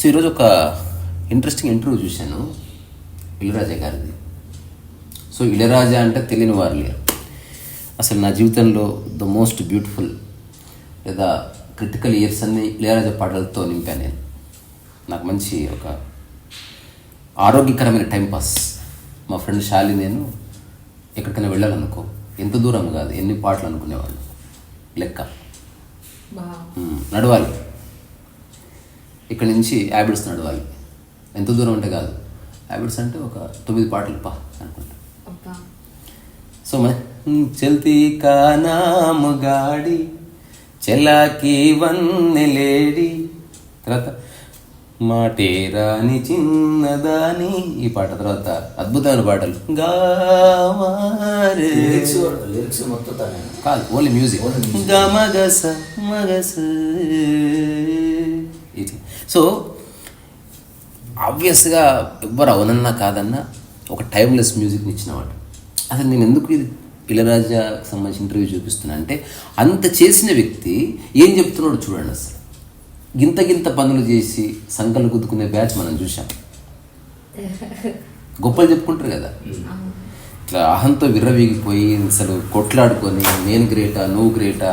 So ఈరోజు ఒక interesting interview చూశాను ఇళరాజా గారిది. సో ఇళరాజా అంటే తెలియని వారు లేరు అసలు నా జీవితంలో ద మోస్ట్ బ్యూటిఫుల్ లేదా క్రిటికల్ ఇయర్స్ అన్ని ఇళయరాజా పాటలతో నింపాను నేను. నాకు మంచి ఒక ఆరోగ్యకరమైన టైం పాస్ మా ఫ్రెండ్ శాలి నేను ఎక్కడికైనా వెళ్ళాలనుకో ఎంత దూరం కాదు ఎన్ని పాటలు అనుకునేవాళ్ళు? లెక్క. నడవాలి. ఇక్కడి నుంచి యాబిడ్స్ నడవాలి. ఎంత దూరం అంటే కాదు. యాబిడ్స్ అంటే ఒక తొమ్మిది పాటలు పా అనుకుంటా. సో మ చల్తీ కా నామ గాడి చెలాకి వన్నెలేడి తర్వాత మాటే రాని చిన్నదాని. ఈ పాట తర్వాత అద్భుతమైన పాటలు. కాదు ఓన్లీ మ్యూజిక్. గమగస మగస. ఇట్లా సో ఆబ్వియస్గా ఎవ్వరు అవునన్నా కాదన్నా ఒక టైమ్లెస్ మ్యూజిక్ని ఇచ్చినవాడు. అసలు నేను ఎందుకు ఇది ఇళరాజాకు సంబంధించిన ఇంటర్వ్యూ చూపిస్తున్నా అంటే అంత చేసిన వ్యక్తి ఏం చెప్తున్నాడు చూడండి అసలు. గింత గింత పనులు చేసి సంకలు గుద్దుకునే బ్యాచ్ మనం చూసాం గొప్పలు చెప్పుకుంటారు కదా. ఇట్లా అహంతో విర్రవీగిపోయి అసలు కొట్లాడుకొని నేను గ్రేటా నువ్వు గ్రేటా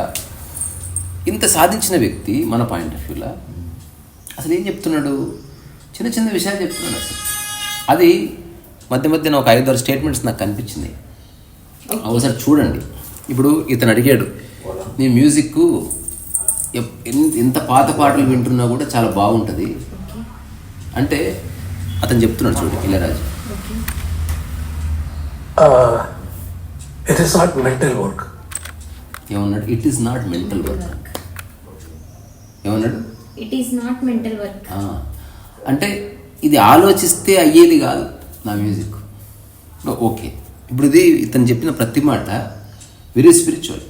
ఇంత సాధించిన వ్యక్తి మన పాయింట్ ఆఫ్ వ్యూలో అసలు ఏం చెప్తున్నాడు? చిన్న చిన్న విషయాలు చెప్తున్నాడు అసలు. అది మధ్య మధ్యన ఒక ఐదారు స్టేట్మెంట్స్ నాకు కనిపించింది. ఒకసారి చూడండి. ఇప్పుడు ఇతను అడిగాడు నీ మ్యూజిక్ ఎంత పాత పాటలు వింటున్నా కూడా చాలా బాగుంటుంది. అంటే అతను చెప్తున్నాడు చూడు Ilaiyaraaja uh, it is not mental work. ఏమన్నాడు? It is not mental work ఏమన్నాడు? It is not mental work అంటే ఇది ఆలోచిస్తే అయ్యేది కాదు నా మ్యూజిక్ ఓకే. ఇప్పుడు ఇది ఇతను చెప్పిన ప్రతి మాట వెరీ స్పిరిచువల్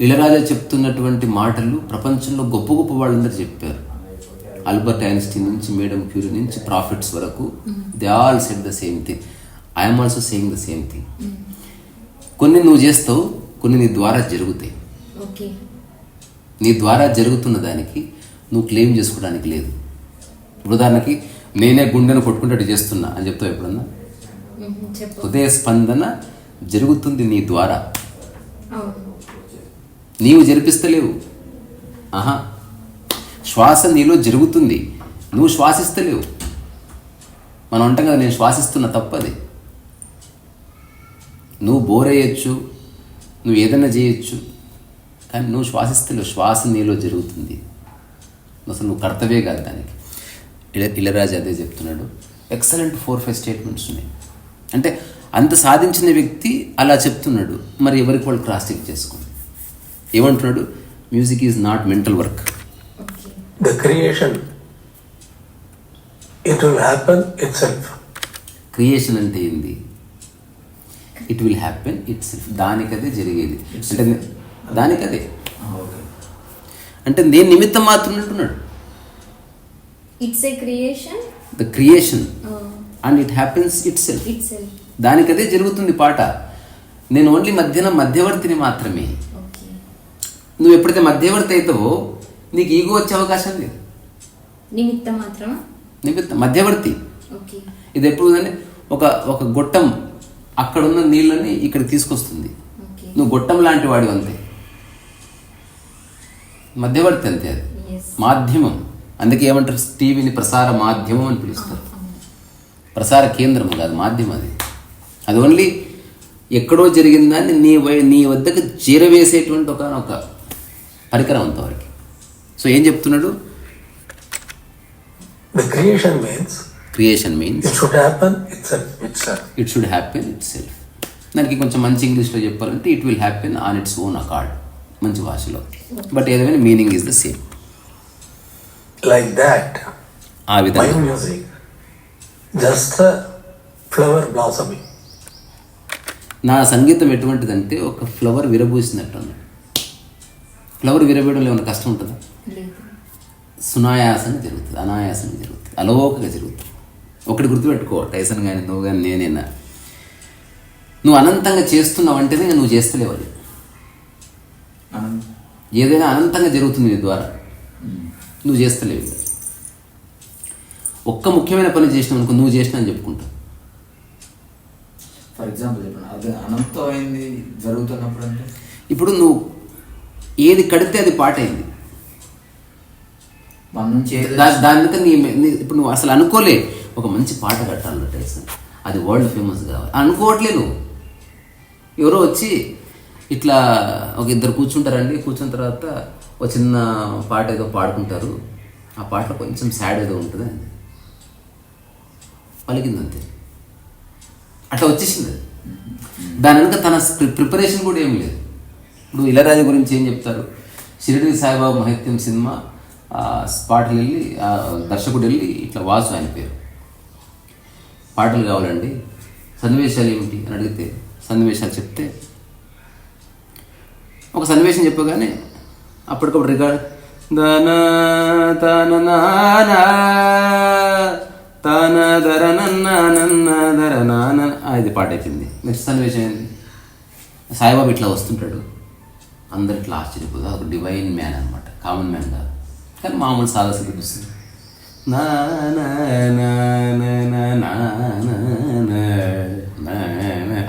ఇళరాజా చెప్తున్నటువంటి మాటలు ప్రపంచంలో గొప్ప గొప్ప వాళ్ళందరూ చెప్పారు. ఆల్బర్ట్ ఐన్స్టీన్ నుంచి మేడం క్యూరీ నుంచి ప్రాఫిట్స్ వరకు they all said the same thing I'm also saying the same thing కొన్ని నువ్వు చేస్తావు కొన్ని నీ ద్వారా జరుగుతాయి. ఓకే నీ ద్వారా జరుగుతున్న దానికి నువ్వు క్లెయిమ్ చేసుకోవడానికి లేదు. ఉదాహరణకి నేనే గుండెను కొట్టుకుంటే చేస్తున్నా అని చెప్తావు ఎప్పుడన్నా? హృదయ స్పందన జరుగుతుంది నీ ద్వారా. నీవు జరిపిస్తలేవు. ఆహా. శ్వాస నీలో జరుగుతుంది. నువ్వు శ్వాసిస్తలేవు. మనం అంటాం కదా నేను శ్వాసిస్తున్న తప్పది. నువ్వు బోర్ అయ్యొచ్చు నువ్వు ఏదైనా చేయొచ్చు కానీ నువ్వు శ్వాసిస్తలేవు. శ్వాస నీలో జరుగుతుంది. అసలు నువ్వు కర్తవ్యే కాదు దానికి. ఇళ ఇళరాజు అదే చెప్తున్నాడు. ఎక్సలెంట్ ఫోర్ ఫైవ్ స్టేట్మెంట్స్ ఉన్నాయి. అంటే అంత సాధించిన వ్యక్తి అలా చెప్తున్నాడు. మరి ఎవరికి వాళ్ళు క్రాస్ చెక్ చేసుకోండి ఏమంటున్నాడు? Music is not mental work okay The creation, it will happen itself. Creation అంటే ఏంది? It will happen itself దానికదే జరిగేది. అంటే దానికదే. అంటే నేను నిమిత్తం మాత్రం అంటున్నాడు it's a creation the creation and it happens itself self దానికదే జరుగుతుంది పాట. నేను ఓన్లీ మధ్యన మధ్యవర్తిని మాత్రమే. ఓకే నువ్వు ఎప్పుడైతే మధ్యవర్తి అవుతావో నీకు ఈగో వచ్చే అవకాశం లేదు. నిమిత్తం మాత్రమా? నిమిత్తం మధ్యవర్తి. ఓకే ఇది ఎప్పుడు అంటే ఒక ఒక గొట్టం అక్కడ ఉన్న నీళ్ళని ఇక్కడికి తీసుకొస్తుంది. నువ్వు గొట్టం లాంటి వాడి అంతే మధ్యవర్తి అంతే అది మాధ్యమం. అందుకే ఏమంటారు? టీవీని ప్రసార మాధ్యమం అని పిలుస్తారు. ప్రసార కేంద్రం కాదు మాధ్యమం అది. అది ఓన్లీ ఎక్కడో జరిగిన దాన్ని నీ వై- నీ వద్దకు చేరవేసేటువంటి ఒక ఒక పరికరం అంతవరకు సో ఏం చెప్తున్నాడు? The creation means creation means should happen itself. Itself. It should happen itself దానికి కొంచెం మంచి ఇంగ్లీష్లో చెప్పాలంటే it will happen on its own accord మంచి భాషలో. బట్ ఏదైనా meaning is the same Like that, ఆ విధంగా. a flower blossoming. నా సంగీతం ఎటువంటిదంటే ఒక ఫ్లవర్ విరబూసినట్టు అన్నట్టు ఫ్లవర్ విరబూయడంలో ఏమైనా కష్టం ఉంటుందా? లేదు. సునాయాసంగా జరుగుతుంది అనాయాసంగా జరుగుతుంది అలవోకగా జరుగుతుంది. ఒకటి గుర్తుపెట్టుకో టైసన్ కానీ నువ్వు కానీ నేనైనా? నువ్వు అనంతంగా చేస్తున్నావు అంటేనే నువ్వు చేస్తలేవు ఏదైనా అనంతంగా జరుగుతుంది నీ ద్వారా. నువ్వు చేస్తలేవు. ఒక్క ముఖ్యమైన పని చేసినావు అనుకో నువ్వు చేసినా అని చెప్పుకుంటావు ఫర్ ఎగ్జాంపుల్ చెప్పండి అది అనంతమైంది జరుగుతున్నప్పుడు అంటే ఇప్పుడు నువ్వు ఏది కడితే అది పాటైంది దాని నీ ఇప్పుడు నువ్వు అసలు అనుకోలే ఒక మంచి పాట కట్టాలి అది వరల్డ్ ఫేమస్ కావాలి. అనుకోవట్లే నువ్వు ఎవరో వచ్చి ఇట్లా ఒక ఇద్దరు కూర్చుంటారండి. కూర్చున్న తర్వాత ఒక చిన్న పాట ఏదో పాడుకుంటారు. ఆ పాటలో కొంచెం సాడ్ ఏదో ఉంటుంది. అండి పలికింది అంతే. అట్లా వచ్చేసింది. అది దాని వెనుక తన ప్రిపరేషన్ కూడా ఏం లేదు. ఇప్పుడు ఇళరాజు గురించి ఏం చెప్తారు? షిరిడి సాయిబాబు మహిత్యం సినిమా పాటలు వెళ్ళి దర్శకుడు వెళ్ళి ఇట్లా వాసు ఆయన పేరు. పాటలు కావాలండి. సన్నివేశాలు ఏమిటి అని అడిగితే సన్నివేశాలు చెప్తే ఒక సన్నివేశం చెప్పగానే అప్పటికప్పుడు రికార్డ్ దన తన తన ధర నన్న ధర అది పాట అయిపోయింది నెక్స్ట్ సన్నివేశం ఏంది సాయిబాబు ఇట్లా వస్తుంటాడు అందరు ఇట్లా ఆశ్చర్యపోతుంది ఒక డివైన్ మ్యాన్ అనమాట కామన్ మ్యాన్ కాదు కానీ మామూలు సాదాసులు వస్తుంది నా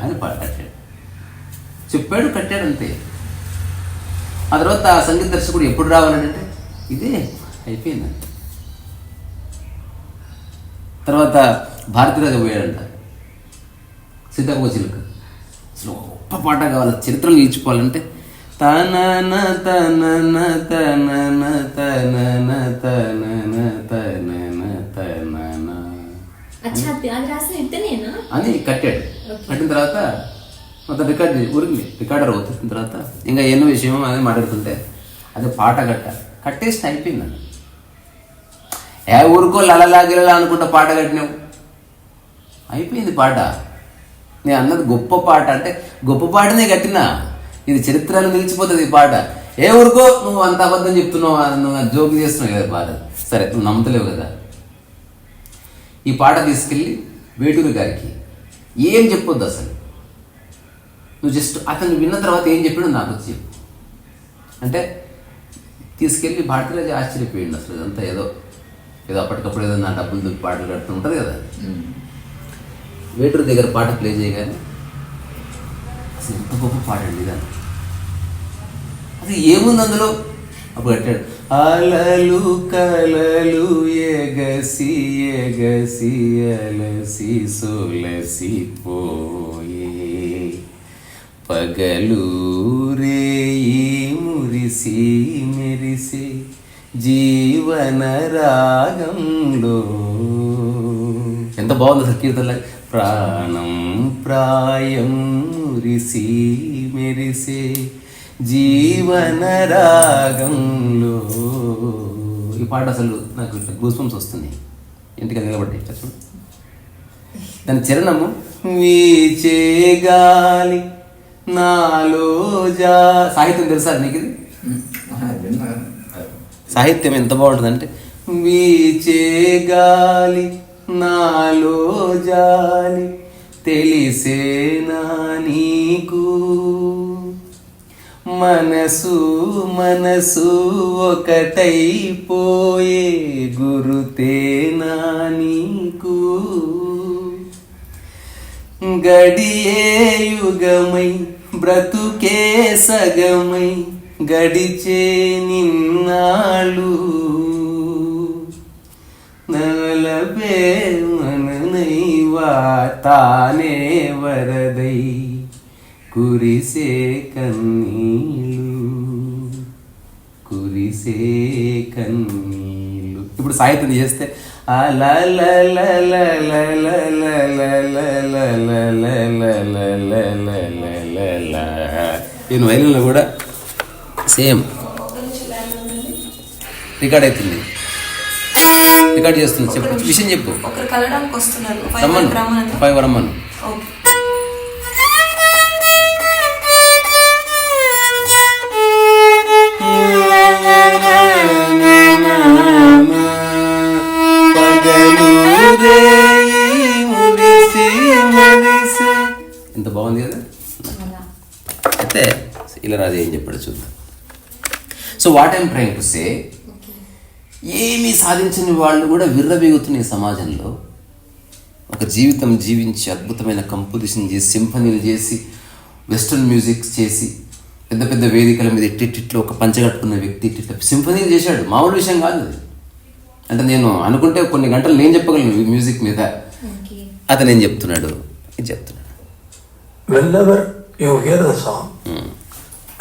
అని పాట కట్టాడు చెప్పాడు కట్టాడు అంతే ఆ తర్వాత ఆ సంగీత దర్శకుడు ఎప్పుడు రావాలని అంటే ఇదే అయిపోయింది తర్వాత భారతీరాజు పోయాడంట. సీతాకోక చిలుక. అసలు గొప్ప పాట కావాలి చరిత్రలు నిలిచిపోవాలంటే తనన తనన తనన తనన తనన తనన తనన. అని కట్టాడు. కట్టిన తర్వాత మొత్తం రికార్డ్ ఊరికి రికార్డర్ అవుతున్న తర్వాత ఇంకా ఎన్నో విషయం అనేది మాట్లాడుతుంటే అది పాట కట్ట కట్టేసి అయిపోయిందండి ఏ ఊరుకో లలలాగిలలా అనుకుంటా పాట కట్టినావు? అయిపోయింది పాట. నేను అన్నది గొప్ప పాట అంటే గొప్ప పాటనే కట్టినా. ఇది చరిత్రలో నిలిచిపోతుంది ఈ పాట. ఏ ఊరుకో నువ్వు అంత అబద్ధం చెప్తున్నావు? నువ్వు జోక్ చేస్తున్నావు కదా పాట. సరే నువ్వు నమ్మతలేవు కదా. ఈ పాట తీసుకెళ్ళి వేటూరు గారికి ఏం చెప్పొద్దు అసలు? నువ్వు జస్ట్ అతను విన్న తర్వాత ఏం చెప్పాడో నాకు వచ్చి అంటే తీసుకెళ్ళి భారతీరాజు ఆశ్చర్యపోయింది అసలు ఇదంతా ఏదో ఏదో అప్పటికప్పుడు ఏదో నా డబ్బులు దుప్పి పాటలు కడుతూ ఉంటుంది కదా. వేటూరు దగ్గర పాట ప్లే చేయగానే అసలు ఎంత గొప్ప పాట అండి ఇదని అసలు ఏముంది అందులో? అప్పుడు కట్టాడు అలలు కలలు ఎగసి ఎగసి అలసి సొలసి పోయే పగలు రేయి మురిసి మెరిసి జీవన రాగంలో. ఎంత బాగుంది సంకీర్తన ప్రాణం ప్రాయం మురిసి మెరిసే జీవన రాగంలో. ఈ పాట అసలు నాకు గూస్పంస్ వస్తుంది ఇంటికి నిలబడ్డాయి ఇట్లా దాని చరణము వీచే గాలి నాలో జా సాహిత్యం తెలుసా నీకు ఇది? సాహిత్యం ఎంత బాగుంటుందంటే వీచే గాలి నాలో జాలి తెలిసేనా నీకు? మనసు మనసు ఒకటైపోయే గురుతేనా నీకు? గడియే యుగమై బ్రతుకే సగమై గడిచే నిన్నాళ్ళు నలబే మననైవా తానే వరదై కురిసే కన్నీళ్ళు కురిసే కన్నీళ్ళు ఇప్పుడు సాహిత్యం చేస్తే ఆ ఇలా ఈయన వైలిన్లో కూడా సేమ్. రికార్డ్ అవుతుంది రికార్డ్ చేస్తుంది. చెప్పు. విషయం చెప్పు. రమ్మను. ఫైవ్ రమ్మను. So what I'm trying to say ఏమీ సాధించని వాళ్ళు కూడా విర్రవీగుతున్న ఈ సమాజంలో ఒక జీవితం జీవించి అద్భుతమైన కంపోజిషన్ చేసి సింఫనీలు చేసి వెస్ట్రన్ మ్యూజిక్ చేసి పెద్ద పెద్ద వేదికల మీద ఇట్టిట్లో ఒక పంచగట్టుకున్న వ్యక్తి ఇట్టిట్ల సింఫనీలు చేశాడు. మామూలు విషయం కాదు అది. అంటే నేను అనుకుంటే కొన్ని గంటలు నేను చెప్పగలను ఈ మ్యూజిక్ మీద. అతను ఏం చెప్తున్నాడు? ఇది చెప్తున్నాడు? Whenever you hear the song,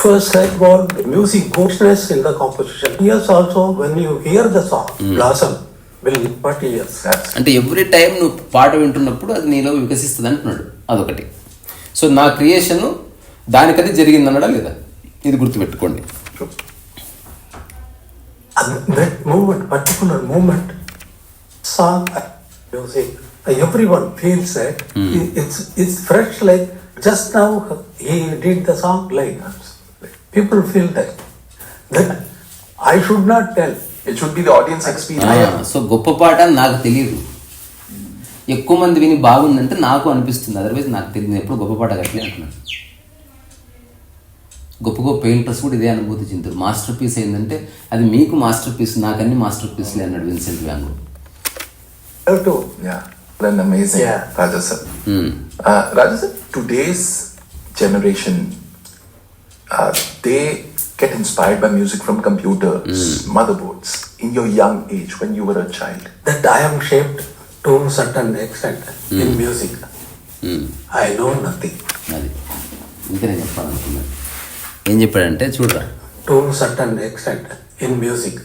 first like about music boostness in the composition. Yes, also when you hear the song, blossom will but yes, that's అంటే ఎవ్రీ టైం నువ్వు పాట వింటున్నప్పుడు అది నీలో వికసిస్తుంది అంటున్నాడు అదొకటి సో నా క్రియేషన్ దానికది జరిగింది అన్నాడా లేదా ఇది గుర్తుపెట్టుకోండి true. And that movement, particular movement, song, and music, everyone feels that it- it's it's fresh. Like just now, people feel that that I should not tell. It should be the audience experience. So గొప్ప పాట అని నాకు తెలియదు. ఎక్కువ మంది విని బాగుందంటే నాకు అనిపిస్తుంది. అదర్వైజ్ నాకు తెలియదు. ఎప్పుడు గొప్ప పాట కట్టలే అంటున్నాను. గొప్ప గొప్ప పెయింటర్స్ కూడా ఇదే అనుభూతి చెందుతారు. మాస్టర్ పీస్ ఏంటంటే అది మీకు మాస్టర్ పీస్ నాకన్నీ మాస్టర్ పీస్లే అన్నాడు Vincent van Gogh amazing, Yeah. Raja sir. Uh, Raja sir, today's generation, uh, they get inspired by music from computers, motherboards. In your young age, when you were a child, that I am shaped to certain extent in music. I know nothing. అది ఇంకా నేను చెప్పాలనుకున్నాను ఏం చెప్పాడంటే చూడరా To certain extent in music.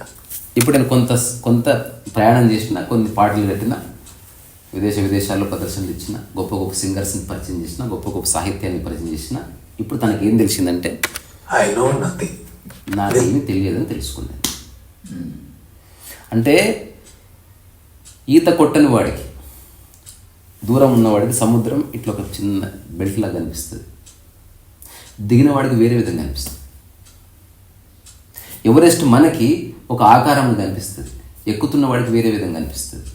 ఇప్పుడు నేను కొంత కొంత ప్రయాణం చేసిన కొన్ని పాటలు కట్టిన విదేశ విదేశాల్లో ప్రదర్శనలు ఇచ్చిన గొప్ప గొప్ప సింగర్స్ని పరిచయం చేసిన గొప్ప గొప్ప సాహిత్యాన్ని పరిచయం చేసిన ఇప్పుడు తనకి ఏం తెలిసిందంటే I know nothing. నాకేమీ తెలియదని తెలుసుకున్నాను. అంటే ఈత కొట్టని వాడికి దూరం ఉన్నవాడికి సముద్రం ఇట్లా ఒక చిన్న బెల్ట్ లాగా కనిపిస్తుంది. దిగిన వాడికి వేరే విధంగా కనిపిస్తుంది. ఎవరెస్ట్ మనకి ఒక ఆకారంగా కనిపిస్తుంది. ఎక్కుతున్న వాడికి వేరే విధంగా కనిపిస్తుంది.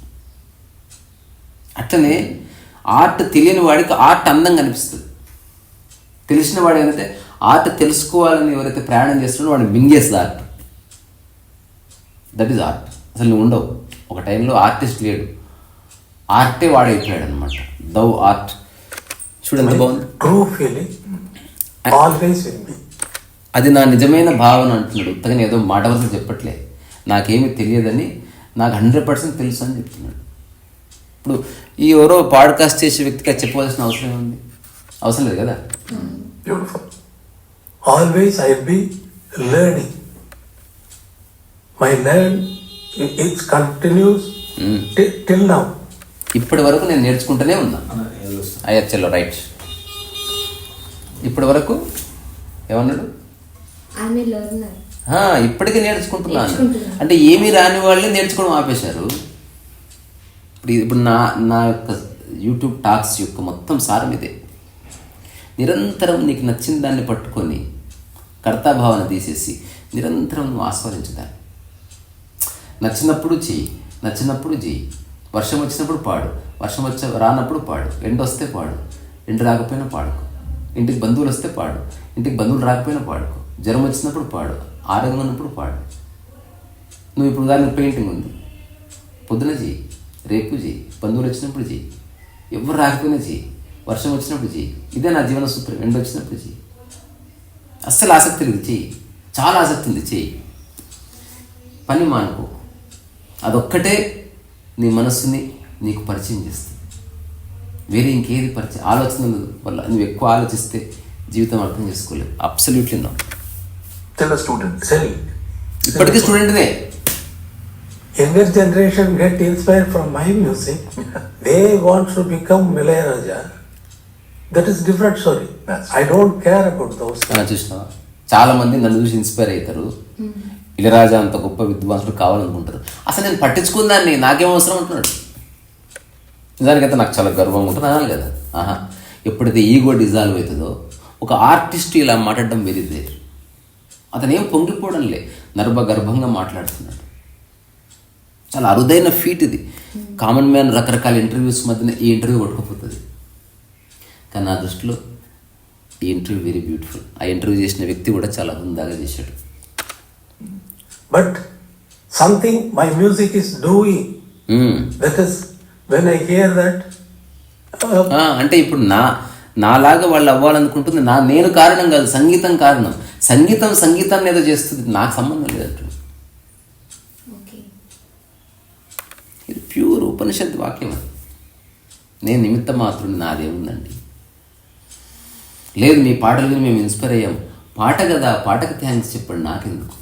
అట్లనే ఆర్ట్ తెలియని వాడికి ఆర్ట్ అందంగా కనిపిస్తుంది. తెలిసిన వాడు ఏంటంటే ఆర్ట్ తెలుసుకోవాలని ఎవరైతే ప్రయాణం చేస్తున్నాడో వాడిని మింగేస్తుంది ఆర్ట్ దట్ ఈజ్ ఆర్ట్ అసలు నువ్వు ఉండవు. ఒక టైంలో ఆర్టిస్ట్ లేడు. ఆర్టే వాడైపోయాడు అనమాట దౌ ఆర్ట్ చూడండి బాగుంది. always in me. అది నా నిజమైన భావన అంటున్నాడు. ఉత్తగానే ఏదో మాట వరుస చెప్పట్లే. నాకేమీ తెలియదని నాకు హండ్రెడ్ పర్సెంట్ తెలుసు అని చెప్తున్నాడు. ఇప్పుడు ఈ ఎవరో పాడ్కాస్ట్ చేసే వ్యక్తికి అది చెప్పవలసిన అవసరం ఉంది అవసరం లేదు కదా? Beautiful. Always I'll be learning. My learn i- it continues ti- till now. ఇప్పటి వరకు నేను నేర్చుకుంటూనే ఉన్నా. అయ్యచ్చలో రైట్. ఇప్పటి వరకు ఏమన్నాడు? ఇప్పటికీ నేర్చుకుంటున్నాను. అంటే ఏమీ రాని వాళ్ళే నేర్చుకోవడం ఆపేశారు. ఇప్పుడు ఇప్పుడు నా నా యొక్క యూట్యూబ్ టాక్స్ యొక్క మొత్తం సారం ఇదే. నిరంతరం నీకు నచ్చిన దాన్ని పట్టుకొని కర్తాభావన తీసేసి నిరంతరం నువ్వు ఆస్వాదించదాన్ని. నచ్చినప్పుడు చెయ్యి నచ్చినప్పుడు చెయ్యి వర్షం వచ్చినప్పుడు పాడు వర్షం వచ్చే రానప్పుడు పాడు. ఎండ వస్తే పాడు ఎండ రాకపోయినా పాడుకో. ఇంటికి బంధువులు వస్తే పాడు ఇంటికి బంధువులు రాకపోయినా పాడుకో. జ్వరం వచ్చినప్పుడు పాడు ఆరోగ్యం ఉన్నప్పుడు పాడు. నువ్వు ఇప్పుడు దానికి పెయింటింగ్ ఉంది. పొద్దున చెయ్యి రేపు చెయ్యి బంధువులు వచ్చినప్పుడు చెయ్యి ఎవరు రాకపోయినా చెయ్యి వర్షం వచ్చినప్పుడు చెయ్యి ఇదే నా జీవన సూత్రం. ఎండ వచ్చినప్పుడు చెయ్యి అస్సలు ఆసక్తి లేదు. చెయ్యి చాలా ఆసక్తి ఉంది. చెయ్యి పని మానుకో. అదొక్కటే నీ మనస్సుని నీకు పరిచయం చేస్తుంది. వేరే ఇంకేది పరిచయం ఆలోచన వల్ల నువ్వు ఎక్కువ ఆలోచిస్తే జీవితం అర్థం చేసుకోలేవు. Absolutely no student. Still, ఇప్పటికీ స్టూడెంట్నే younger generation get inspired from my music. they want to become Milayaraja. That is different story. That's- I don't care about those. ఆ, చూసినావా? చాలా మంది నన్ను చూసి ఇన్స్పైర్ అవుతారు. ఇళరాజా అంత గొప్ప విద్వాంసుడు కావాలనుకుంటారు. అసలు నేను పట్టించుకుందాన్ని నాకేం అవసరం అంటున్నాడు? నిజానికైతే నాకు చాలా గర్వం ఉంటుంది అనాలి కదా. ఆహా. ఎప్పుడైతే ఈగో డిజాల్వ్ అవుతుందో ఒక ఆర్టిస్ట్ ఇలా మాట్లాడడం వెరీ రేర్ అతను ఏం పొంగిపోవడం లే నర్భ గర్భంగా మాట్లాడుతున్నాడు. చాలా అరుదైన ఫీట్ ఇది. కామన్ మ్యాన్ రకరకాల ఇంటర్వ్యూస్ మధ్యన ఈ ఇంటర్వ్యూ కొట్టుకుపోతుంది కానీ నా దృష్టిలో ఈ ఇంటర్వ్యూ వెరీ బ్యూటిఫుల్ ఆ ఇంటర్వ్యూ చేసిన వ్యక్తి కూడా చాలా హుందాగా చేశాడు. But something my music is doing. Hmm. That is, when I hear that, uh, ఆ, అంటే ఇప్పుడు నా నాలాగా వాళ్ళు అవ్వాలనుకుంటుంది నా నేను కారణం కాదు సంగీతం కారణం. సంగీతం సంగీతాన్ని ఏదో చేస్తుంది నాకు సంబంధం లేదు ఓకే ఇది ప్యూర్ ఉపనిషత్ వాక్యం అది నేను నిమిత్త మాత్రుని నాదేముందండి లేదు మీ పాటలు విని మేము ఇన్స్పైర్ అయ్యాం. పాట కదా పాటకి థ్యాంక్స్ చెప్పండి నాకెందుకు?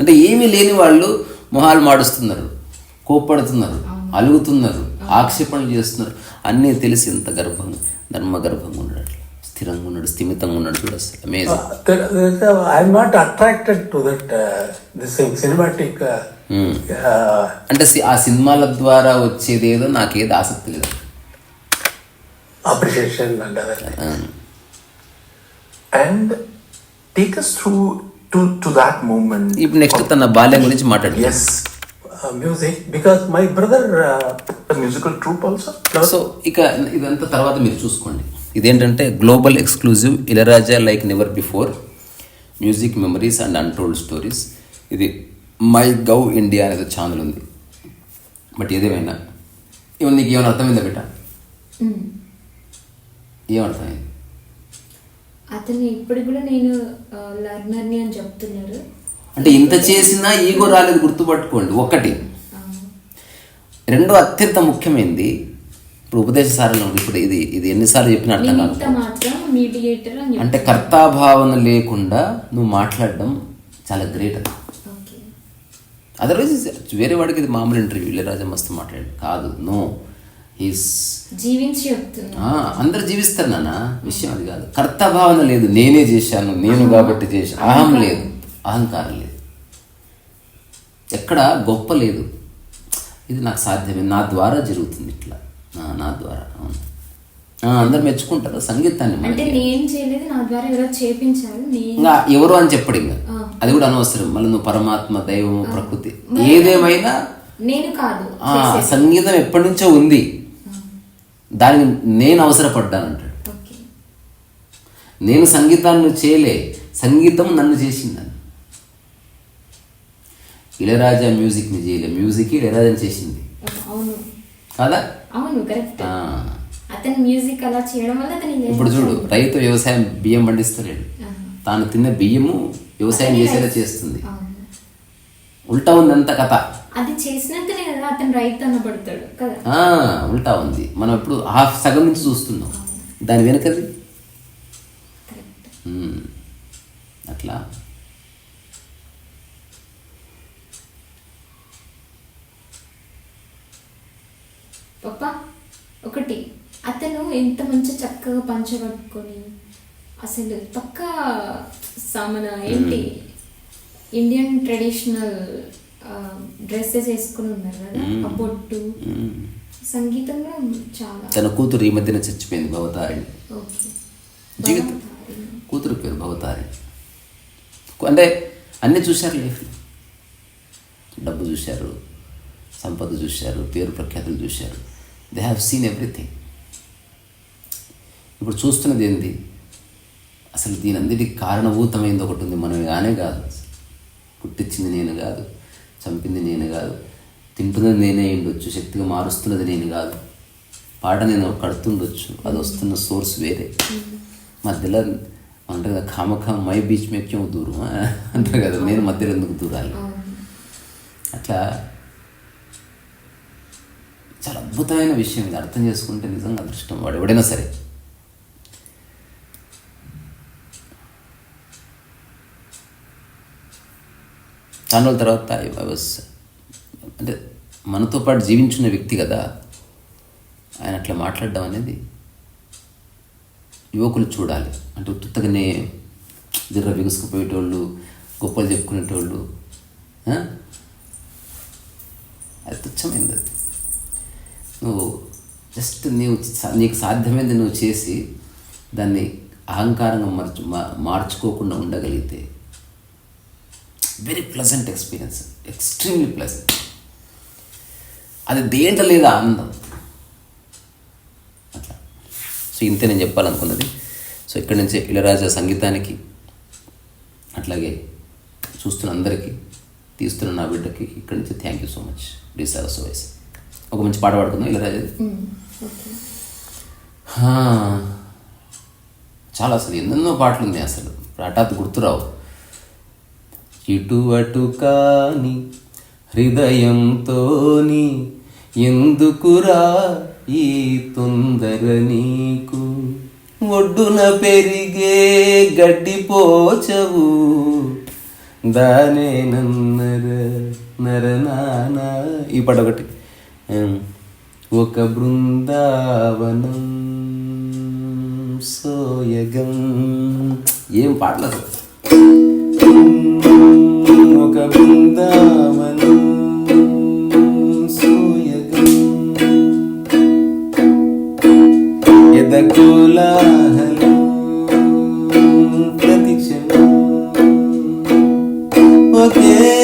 అంటే ఏమీ లేని వాళ్ళు మొహాలు మాడుస్తున్నారు కోప్పడుతున్నారు అలుగుతున్నారు ఆక్షేపణలు చేస్తున్నారు. అన్నీ తెలిసి ఎంత గర్భంగా ధర్మ గర్భంగా ఉన్నాడు. స్థిరంగా ఉన్నాడు స్థిమితంగా ఉన్నాడు చూడ amazing that, that, I'm not attracted to that, this thing, cinematic. Uh, uh, అంటే ఆ సినిమాల ద్వారా వచ్చేది ఏదో నాకేదో ఆసక్తి లేదు. Appreciation and other things. And take us through to, to that moment. ఇప్పుడు నెక్స్ట్ తన బాల్యం గురించి మాట్లాడు Yes, music, because my brother, uh, the musical troupe also. So ఇక ఇదంతా తర్వాత మీరు చూసుకోండి. ఇదేంటంటే global exclusive Ilaiyaraaja like never before music memories and untold stories ఇది మై గవ్ ఇండియా అనేది ఛానల్ ఉంది. బట్ ఏదేమైనా? ఇవన్నీ నీకు ఏమైనా అర్థమైందా బిడ్డ? ఏమర్థమైంది అతను ఇప్పుడు కూడా నేను లర్నర్ని అని చెప్తున్నారు. అంటే ఇంత చేసినా ఈగో రాలేదు గుర్తుపట్టుకోండి ఒకటి. రెండో అత్యంత ముఖ్యమైనది ఇప్పుడు ఉపదేశ సారంలో ఇప్పుడు ఇది ఇది ఎన్నిసార్లు చెప్పినా అర్థం కాదు అంటే. కర్తాభావన లేకుండా నువ్వు మాట్లాడడం చాలా గ్రేట్ అది. అదర్వైజ్ వేరే వాడికి ఇది మామూలు ఇంటర్వ్యూ ఇళయరాజా మస్తు మాట్లాడు కాదు నో. జీవించి అందరు జీవిస్తారు నాన్న. విషయం అది కాదు. కర్తభావన లేదు. నేనే చేశాను. నేను కాబట్టి చేశాను అహం లేదు. అహంకారం లేదు. ఎక్కడ గొప్ప లేదు. ఇది నాకు సాధ్యమే. నా ద్వారా జరుగుతుంది ఇట్లా. నా- ద్వారా. అవును. అందరు మెచ్చుకుంటారు. సంగీతాన్ని అంటే మనకి. నేను చేయలేదు. నా ద్వారా ఎవరో చేపించారు. నేను ఇంకా ఎవరు అని చెప్పడు ఇంకా. అది కూడా అనవసరం. మళ్ళీ నువ్వు పరమాత్మ దైవం ప్రకృతి. ఏదేమైనా నేను కాదు. సంగీతం ఎప్పటి నుంచో ఉంది. దానికి నేను అవసరపడ్డాను అంటాడు నేను సంగీతాన్ని చేయలే సంగీతం నన్ను చేసిందని. ఇళయరాజా మ్యూజిక్ని చేయలే మ్యూజిక్ ఇళయరాజాని చేసింది. అవును. కాదా? అవును కరెక్ట్. అతని మ్యూజిక్ అలా చేయడం వల్ల ఇప్పుడు చూడు రైతు వ్యవసాయం బియ్యం పండిస్తలేడు. తాను తిన్న బియ్యము వ్యవసాయం చేసేలా చేస్తుంది. ఉల్టా ఉంది అంత కథ. అది చేసినంతనే కదా అతను రైతు అనబడతాడు కదా. ఉల్టా ఉంది. మనం ఇప్పుడు హాఫ్ సగం నుంచి చూస్తున్నాం. దాని వెనకది? అట్లా. పప్ప ఒకటి. అతను ఎంత మంచి చక్కగా పంచగట్టుకొని అసలు పక్క మన ఏంటి? ఇండియన్ ట్రెడిషనల్ డ్రెస్సెస్ వేసుకుని ఉన్నారు కదా ఆ బొట్టు సంగీతం కూడా చాలా. తన కూతురు ఈ మధ్యన చచ్చిపోయింది భవతారిణి. ఓకే. జీవితం బాగుంది. కూతురు పేరు భవతారిణి. అంటే అన్నీ చూశారు లైఫ్లో. డబ్బు చూశారు సంపద చూశారు పేరు ప్రఖ్యాతులు చూశారు. దే హ్యావ్ సీన్ ఎవ్రీథింగ్ ఇప్పుడు చూస్తున్నది ఏంది? అసలు దీని అందరికి కారణభూతమైంది ఒకటి ఉంది మనం కానే కాదు. పుట్టించింది నేను కాదు. చంపింది నేను కాదు. తింటున్నది నేనే ఉండొచ్చు శక్తిగా మారుస్తున్నది నేను కాదు. పాట నేను కడుతుండొచ్చు అది వస్తున్న సోర్స్ వేరే. మధ్యలో అంటారు కదా ఖామఖా మై బీచ్ మేక్యం దూరం. అంటారు కదా నేను మధ్యలో ఎందుకు దూరాలి? అట్లా చాలా అద్భుతమైన విషయం ఇది. అర్థం చేసుకుంటే నిజంగా అదృష్టం వాడు ఎవడైనా సరే. చాలా రోజుల తర్వాత ఐ అంటే మనతో పాటు జీవించిన వ్యక్తి కదా ఆయన అట్లా మాట్లాడడం అనేది యువకులు చూడాలి. అంటే ఉత్తగానే జర్ర బిగుసుకుపోయేటోళ్ళు గొప్పలు చెప్పుకునేటోళ్ళు అది తుచ్చమైంది అది. నువ్వు జస్ట్ నీవు సా- నీకు సాధ్యమైనది నువ్వు చేసి దాన్ని అహంకారంగా మార్చు మా- మార్చుకోకుండా ఉండగలిగితే very pleasant experience extremely pleasant అది దేంట్లో లేదా ఆనందం? అట్లా. సో ఇంతే నేను చెప్పాలనుకున్నది. సో ఇక్కడి నుంచే ఇళరాజా సంగీతానికి అట్లాగే చూస్తున్న అందరికీ తీస్తున్న నా బిడ్డకి ఇక్కడి నుంచి థ్యాంక్ యూ సో మచ్ డి సరస్సు వయసు ఒక మంచి పాట పాడుకుందాం ఇలా రాజు హా. చాలా అసలు ఎన్నెన్నో పాటలు ఉన్నాయి అసలు. హఠాత్ గుర్తురావు. ఇటు అటు కాని హృదయంతోని ఎందుకురా ఈ తొందర నీకు? ఒడ్డున పెరిగే గడ్డిపోచవు దానే నన్నర నరనానా ఈ పాట ఒకటి. ఒక బృందావనం సోయగం. ఏం పాటలు ఒక బృందావనం సోయగం యద కోలాహలం ప్రతిక్షణం. ఒకే